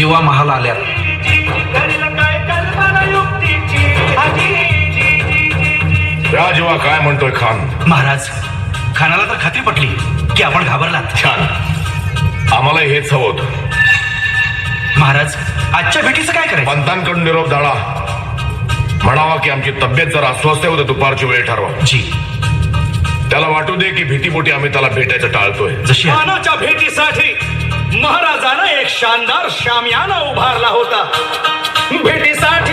जीवा महाल आल्या काय म्हणतोय खान? महाराज खानाला तर खात्री पटली की आपण घाबरलात. छान. आम्हाला हेच हवं महाराज आजच्या भेटीचं काय करायचं? पंतांकडून निरोप दाळा म्हणावा की आमची तब्येत जर अस्वस्थ होते दुपारची वेळ ठरवा. जी. त्याला वाटू दे की भीतीपोटी आम्ही त्याला भेटायचं टाळतोय. जशी भेटीसाठी महाराजानं शानदार शामियाना उभारला होता. भेटीसाठी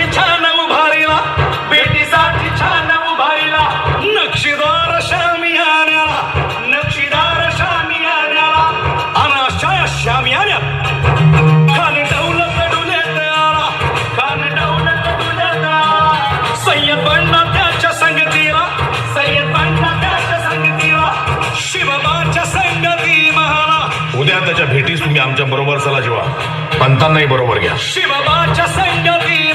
आमच्या बरोबर चला शिवा पंतांनाही बरोबर घ्या. शिवाच्या संगती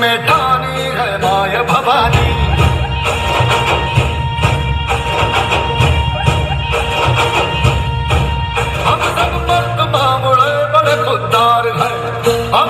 में ठानी है माय भवानी। हम सब मर्द मामूल बड़े खुददार हैं। हम